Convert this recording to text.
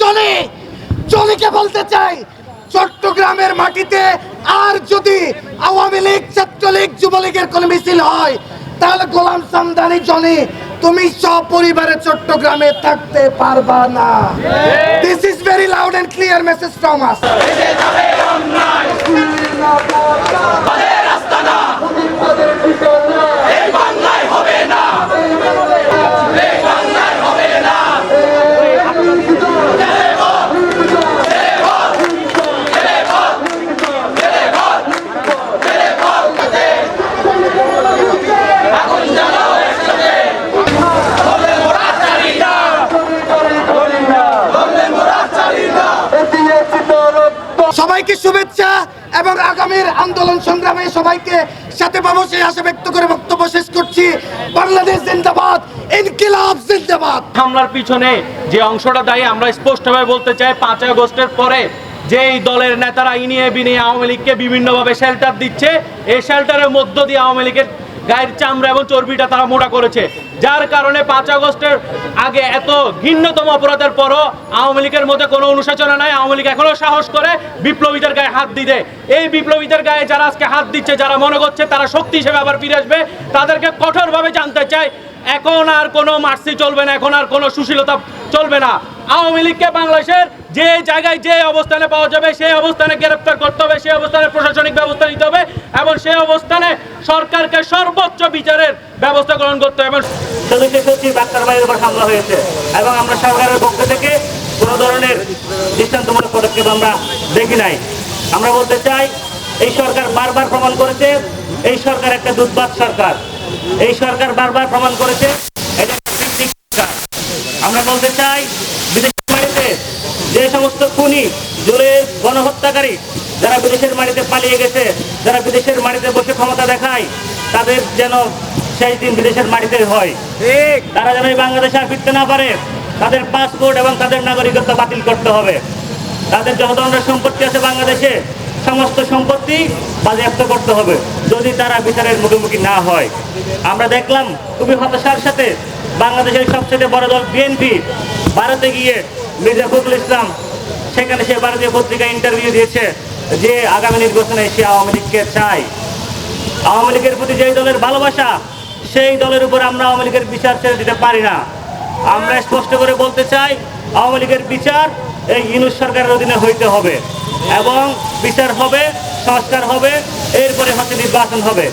Johnny জনিকে বলতে চাই চট্টগ্রামের মাটিতে আর যদি আওয়ামী লীগ ছাত্রলীগ যুবলীগের কোন মিছিল হয় তাহলে গোলাম সামদানি জনি তুমি সপরিবারে চট্টগ্রামে থাকতে পারবা না। This is very loud and clear message from us সবাইকে শুভেচ্ছা এবং আগামীর আন্দোলন সংগ্রামে সবাইকে সাথে পাবো সেই আশা ব্যক্ত করে বক্তব্য শেষ করছি। বাংলাদেশ জিন্দাবাদ ইনকিলাব জিন্দাবাদ। হামলার পিছনে যে অংশটা দায়ী আমরা স্পষ্টভাবে বলতে চাই পাঁচ আগস্টের পরে যেই দলের নেতারা ইনিয়ে বিনিয়ে আওয়ামী লীগকে বিভিন্নভাবে শেল্টার দিচ্ছে এই শেল্টারের মধ্য দিয়ে আওয়ামী লীগের গায়ের চামড়া এবং চর্বিটা তারা মোটা করেছে। যার কারণে পাঁচ আগস্টের আগে এত ঘৃণ্যতম অপরাধের পরও আওয়ামী লীগের মধ্যে কোনো অনুশোচনা নাই। আওয়ামী লীগ এখনও সাহস করে বিপ্লবীদের গায়ে হাত দিতে। এই বিপ্লবীদের গায়ে যারা আজকে হাত দিচ্ছে, যারা মনে করছে তারা শক্তি হিসেবে আবার ফিরে আসবে, তাদেরকে কঠোরভাবে জানতে চাই। এখন আর কোনো মার্সি চলবে না, এখন আর কোনো সুশীলতা চলবে না। আওয়ামী লীগকে বাংলাদেশের যে জায়গায় যে অবস্থানে পাওয়া যাবে, সেই অবস্থানে গ্রেপ্তার করতে হবে, সেই অবস্থানে প্রশাসনিক ব্যবস্থা নিতে হবে এবং সেই অবস্থানে সরকারকে সর্বোচ্চ বিচারের ব্যবস্থা গ্রহণ করতে হবে। হয়েছে এবং আমরা সরকারের পক্ষ থেকে কোনো ধরনের দৃষ্টান্তমূলক পদক্ষেপ আমরা দেখি নাই। আমরা বলতে চাই, এই সরকার বারবার প্রমাণ করেছে, এই সরকার একটা দুধবাদ সরকার। এই সরকার বারবার প্রমাণ করেছে, এটা আমরা বলতে চাই বিদেশের বাড়িতে যে সমস্ত খুনি জোরের গণহত্যাকারী যারা বিদেশের মাটিতে পালিয়ে গেছে যারা বিদেশের মাটিতে বসে ক্ষমতা দেখায় তাদের যেন শেষ দিন বিদেশের মাটিতে হয়। তারা যেন এই বাংলাদেশে আর ফিরতে না পারে তাদের পাসপোর্ট এবং তাদের নাগরিকত্ব বাতিল করতে হবে। তাদের যত ধরনের সম্পত্তি আছে বাংলাদেশে সমস্ত সম্পত্তি বাজেয়াপ্ত করতে হবে যদি তারা বিচারের মুখোমুখি না হয়। আমরা দেখলাম খুবই হতাশার সাথে বাংলাদেশের সবচেয়ে বড় দল বিএনপি ভারতে গিয়ে মির্জা ফখরুল ইসলাম সেখানে সে ভারতীয় পত্রিকা ইন্টারভিউ দিয়েছে। যে আগামী নির্বাচনে সে আওয়ামী লীগকে চায়। আওয়ামী লীগের প্রতি যেই দলের ভালোবাসা, সেই দলের উপর আমরা আওয়ামী লীগের বিচার ছেড়ে দিতে পারি না। আমরা স্পষ্ট করে বলতে চাই, আওয়ামী লীগের বিচার এই ইউনুস সরকারের অধীনে হইতে হবে এবং বিচার হবে, সংস্কার হবে, এরপরে হচ্ছে নির্বাচন হবে।